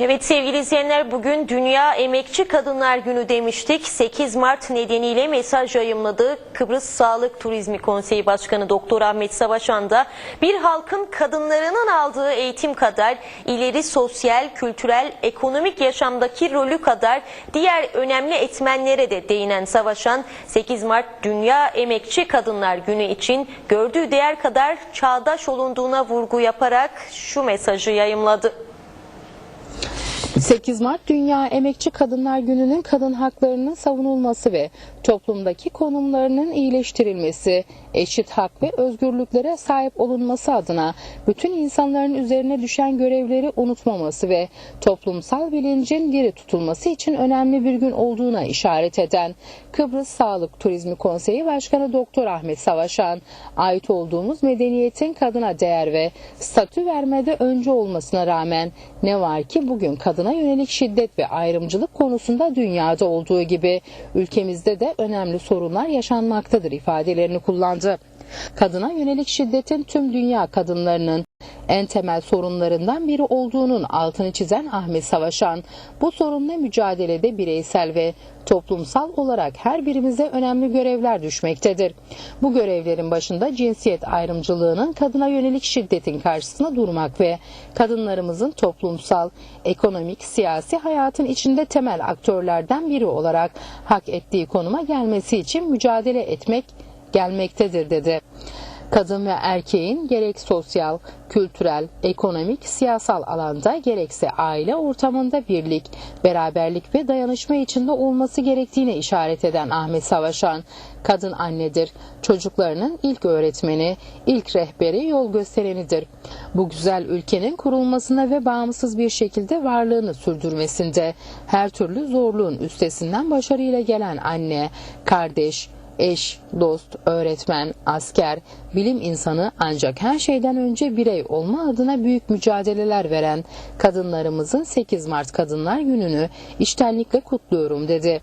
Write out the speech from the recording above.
Evet sevgili izleyenler bugün Dünya Emekçi Kadınlar Günü demiştik. 8 Mart nedeniyle mesaj yayımladı. Kıbrıs Sağlık Turizmi Konseyi Başkanı Doktor Ahmet Savaşan da bir halkın kadınlarının aldığı eğitim kadar ileri sosyal, kültürel, ekonomik yaşamdaki rolü kadar diğer önemli etmenlere de değinen Savaşan 8 Mart Dünya Emekçi Kadınlar Günü için gördüğü değer kadar çağdaş olunduğuna vurgu yaparak şu mesajı yayımladı. 8 Mart Dünya Emekçi Kadınlar Günü'nün kadın haklarının savunulması ve toplumdaki konumlarının iyileştirilmesi, eşit hak ve özgürlüklere sahip olunması adına bütün insanların üzerine düşen görevleri unutmaması ve toplumsal bilincin diri tutulması için önemli bir gün olduğuna işaret eden Kıbrıs Sağlık Turizmi Konseyi Başkanı Doktor Ahmet Savaşan, ait olduğumuz medeniyetin kadına değer ve statü vermede önce olmasına rağmen ne var ki bugün kadına yönelik şiddet ve ayrımcılık konusunda dünyada olduğu gibi ülkemizde de önemli sorunlar yaşanmaktadır ifadelerini kullandı. Kadına yönelik şiddetin tüm dünya kadınlarının en temel sorunlarından biri olduğunun altını çizen Ahmet Savaşan, bu sorunla mücadelede bireysel ve toplumsal olarak her birimize önemli görevler düşmektedir. Bu görevlerin başında cinsiyet ayrımcılığının kadına yönelik şiddetin karşısında durmak ve kadınlarımızın toplumsal, ekonomik, siyasi hayatın içinde temel aktörlerden biri olarak hak ettiği konuma gelmesi için mücadele etmek gelmektedir dedi. Kadın ve erkeğin gerek sosyal, kültürel, ekonomik, siyasal alanda gerekse aile ortamında birlik, beraberlik ve dayanışma içinde olması gerektiğine işaret eden Ahmet Savaşan, kadın annedir, çocuklarının ilk öğretmeni, ilk rehberi, yol gösterenidir. Bu güzel ülkenin kurulmasına ve bağımsız bir şekilde varlığını sürdürmesinde her türlü zorluğun üstesinden başarıyla gelen anne, kardeş, eş, dost, öğretmen, asker, bilim insanı ancak her şeyden önce birey olma adına büyük mücadeleler veren kadınlarımızın 8 Mart Kadınlar Günü'nü iştenlikle kutluyorum dedi.